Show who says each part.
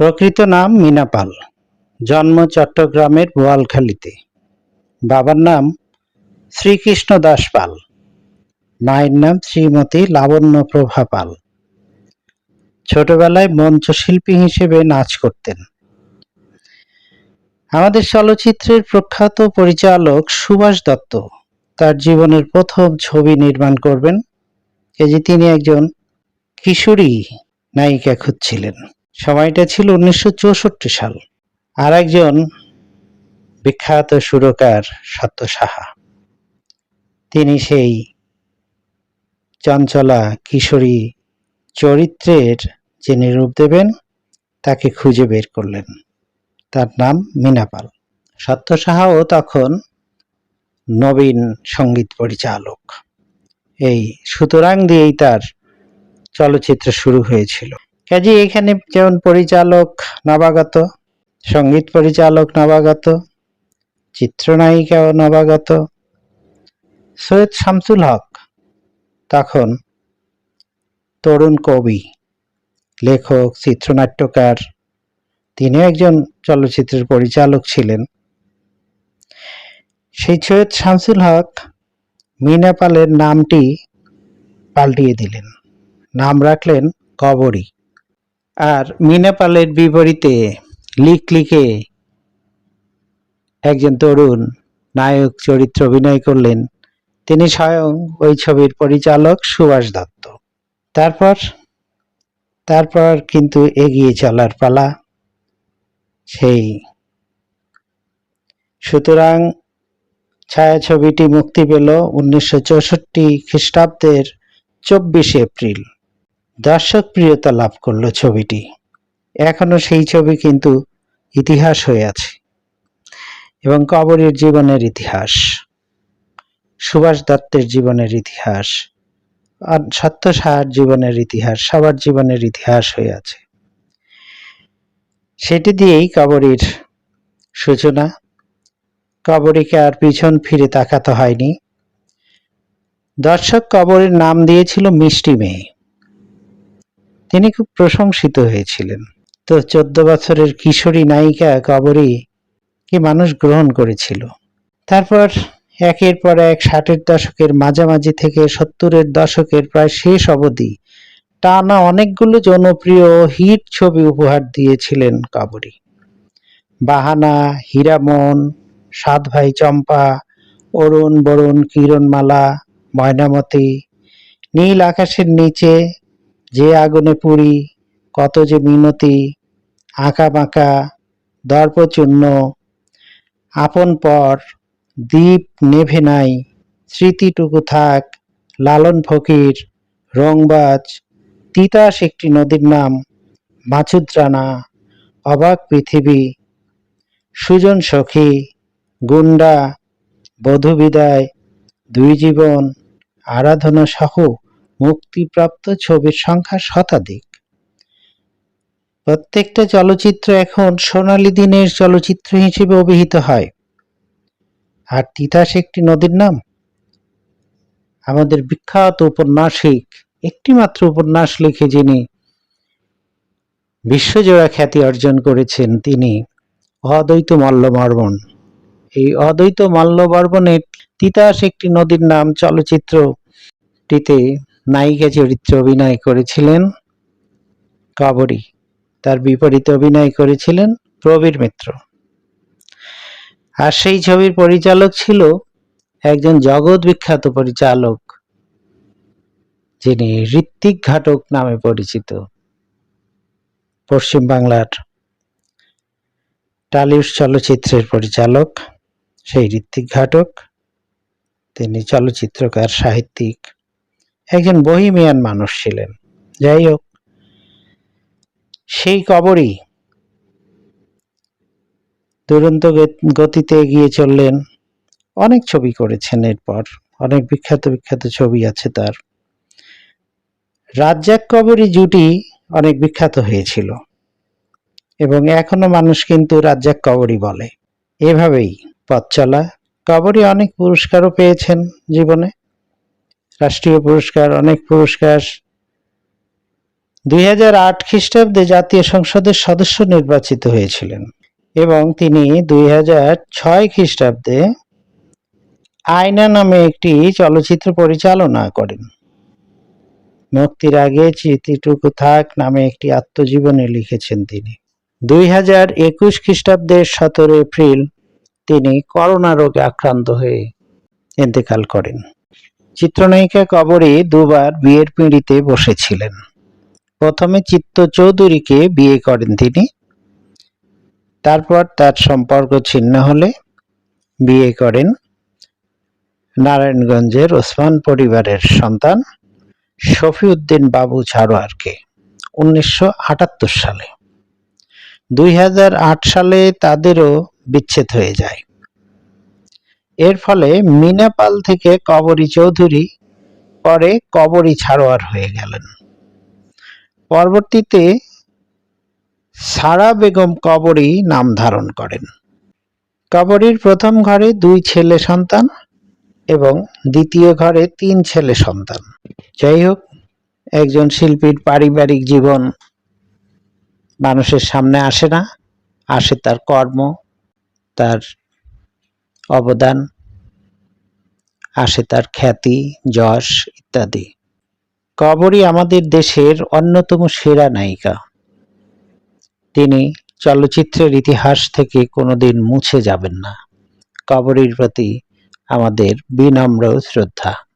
Speaker 1: প্রকৃত নাম মিনা পাল জন্ম চট্টগ্রামের বোয়ালখালীতে বাবার নাম শ্রীকৃষ্ণ দাস পাল মায়ের নাম শ্রীমতী লাবণ্য প্রভা পাল। ছোটবেলায় মঞ্চশিল্পী হিসেবে নাচ করতেন। আমাদের চলচ্চিত্রের প্রখ্যাত পরিচালক সুভাষ দত্ত তার জীবনের প্রথম ছবি নির্মাণ করবেন, এই যে তিনি একজন কিশোরী নায়িকা খুঁজছিলেন। সময়টা ছিল উনিশশো চৌষট্টি সাল। আর একজন বিখ্যাত সুরকার সত্য সাহা। তিনি সেই চঞ্চলা কিশোরী চরিত্রের যিনি রূপ দেবেন, তাকে খুঁজে বের করলেন। তার নাম মিনাপাল সত্য সাহাও তখন নবীন সংগীত পরিচালক। এই সুতরাং দিয়েই তার চলচ্চিত্র শুরু হয়েছিল। কাজে এখানে যেমন পরিচালক নবাগত, সংগীত পরিচালক নবাগত চিত্রনায়িকাও নবাগত, সৈয়দ শামসুল হক, তখন তরুণ কবি, লেখক, চিত্রনাট্যকার তিনি একজন চলচ্চিত্রের পরিচালক ছিলেন। সেই সৈয়দ শামসুল হক মিনা পালের নামটি পাল্টিয়ে দিলেন। নাম রাখলেন কবরী। আর মিনা পালের বিপরীতে লিক লিখে একজন তরুণ নায়ক, চরিত্র অভিনয় করলেন। তিনি স্বয়ং ওই ছবির পরিচালক সুভাষ দত্ত। তারপর তারপর কিন্তু এগিয়ে চলার পালা সেই। সুতরাং ছায়াছবিটি মুক্তি পেল উনিশশো চৌষট্টি খ্রিস্টাব্দের চব্বিশে এপ্রিল। দর্শক প্রিয়তা লাভ করল ছবিটি। এখনও সেই ছবি কিন্তু ইতিহাস হয়ে আছে এবং কবরের জীবনের ইতিহাস, সুভাষ দত্তের জীবনের ইতিহাস, আর সত্য সাহার জীবনের ইতিহাস, সবার জীবনের ইতিহাস হয়ে আছে। সেটি দিয়েই কবরীর সূচনা। কবরীকে আর পিছন ফিরে তাকাতে হয়নি। দর্শক কবরের নাম দিয়েছিল মিষ্টি মেয়ে। তিনি খুব প্রশংসিত হয়েছিলেন। তো চোদ্দ বছরের কিশোরী নায়িকা কবরী কে মানুষ গ্রহণ করেছিল। তারপর একের পর এক ষাটের দশকের মাঝামাঝি থেকে সত্তরের দশকের প্রায় শেষ অবধি টানা অনেকগুলো জনপ্রিয় হিট ছবি উপহার দিয়েছিলেন কাবরী। বাহানা, হীরামন সাত ভাই চম্পা, অরুণ বরুণ, কিরণমালা, ময়নামতি, নীল আকাশের নিচে যে আগুনে পুরি কত যে মিনতি আঁকা বাঁকা দর্পচূর্ণ আপন পর দ্বীপ নেভে নাই, স্মৃতিটুকু থাক, লালন ফকির, রংবাজ, তিতাস একটি নদীর নাম মাছুদ্রানা অবাক পৃথিবী, সুজন সখী, গুন্ডা, বধূ বিদায়, দুই জীবন, আরাধনা সহ মুক্তিপ্রাপ্ত ছবির সংখ্যা শতাধিক। প্রত্যেকটা চলচ্চিত্র এখন সোনালী দিনের চলচ্চিত্র হিসেবে অভিহিত হয়। আর তিতাস একটি নদীর নাম। আমাদের বিখ্যাত উপন্যাসিক, একটিমাত্র উপন্যাস লিখে যিনি বিশ্বজোড়া খ্যাতি অর্জন করেছেন তিনি অদ্বৈত মল্লবর্মন এই অদ্বৈত মল্লবর্মনের তিতাস একটি নদীর নাম চলচ্চিত্রটিতে নায়িকা চরিত্রে অভিনয় করেছিলেন কাবরী। তার বিপরীতে অভিনয় করেছিলেন প্রবীর মিত্র। আর সেই ছবির পরিচালক ছিল একজন জগৎ বিখ্যাত পরিচালক, যিনি ঋত্বিক ঘাটক নামে পরিচিত। পশ্চিম বাংলার টালিউড চলচ্চিত্রের পরিচালক সেই ঋত্বিক ঘাটক। তিনি চলচ্চিত্রকার, সাহিত্যিক। একজন বহিমিয়ান মানুষ ছিলেন। যাই হোক, সেই কবরই দুরন্ত গতিতে এগিয়ে চললেন। অনেক ছবি করেছেন এরপর। অনেক বিখ্যাত বিখ্যাত ছবি আছে তার। রাজ্জাক কবরী জুটি অনেক বিখ্যাত হয়েছিল। এবং এখনও মানুষ কিন্তু রাজ্জাক কবরী বলে। এভাবেই পথ চলা। কবরী অনেক পুরস্কারও পেয়েছেন জীবনে। রাষ্ট্রীয় পুরস্কার, অনেক পুরস্কার। দুই খ্রিস্টাব্দে জাতীয় সংসদের সদস্য নির্বাচিত হয়েছিলেন এবং তিনি দুই হাজার ছয় খ্রিস্টাব্দে আয়না নামে একটি চলচ্চিত্র পরিচালনা করেন। মুক্তির আগে চিঠিটুকু থাক নামে একটি আত্মজীবনী লিখেছেন তিনি। দুই হাজার একুশ খ্রিস্টাব্দের সতেরো এপ্রিল তিনি করোনা রোগে আক্রান্ত হয়ে ইন্তেকাল করেন। চিত্রনায়িকা কবরে দুবার বিয়ের পিঁড়িতে বসেছিলেন। প্রথমে চিত্ত চৌধুরীকে বিয়ে করেন তিনি। তারপর তার সম্পর্ক ছিন্ন হলে বিয়ে করেন নারায়ণগঞ্জের ওসমান পরিবারের সন্তান শফিউদ্দিন বাবু ছাড়োয়ারকে উনিশশো আটাত্তর সালে। দুই হাজার আট সালে তাদেরও বিচ্ছেদ হয়ে যায়। এর ফলে মিনাপাল থেকে কবরী চৌধুরী পরে কবরী ছাড়োয়ার হয়ে গেলেন। পরবর্তীতে সারা বেগম কবরী নাম ধারণ করেন। কবরীর প্রথম ঘরে দুই ছেলে সন্তান এবং দ্বিতীয় ঘরে তিন ছেলে সন্তান। যাই হোক একজন শিল্পীর পারিবারিক জীবন মানুষের সামনে আসে না, আসে তার কর্ম, তার অবদান, আসে তার খ্যাতি, যশ ইত্যাদি। কবরী আমাদের দেশের অন্যতম সেরা নায়িকা। তিনি চলচ্চিত্রের ইতিহাস থেকে কোনোদিন মুছে যাবেন না। কবরীর প্রতি আমাদের বিনম্র শ্রদ্ধা।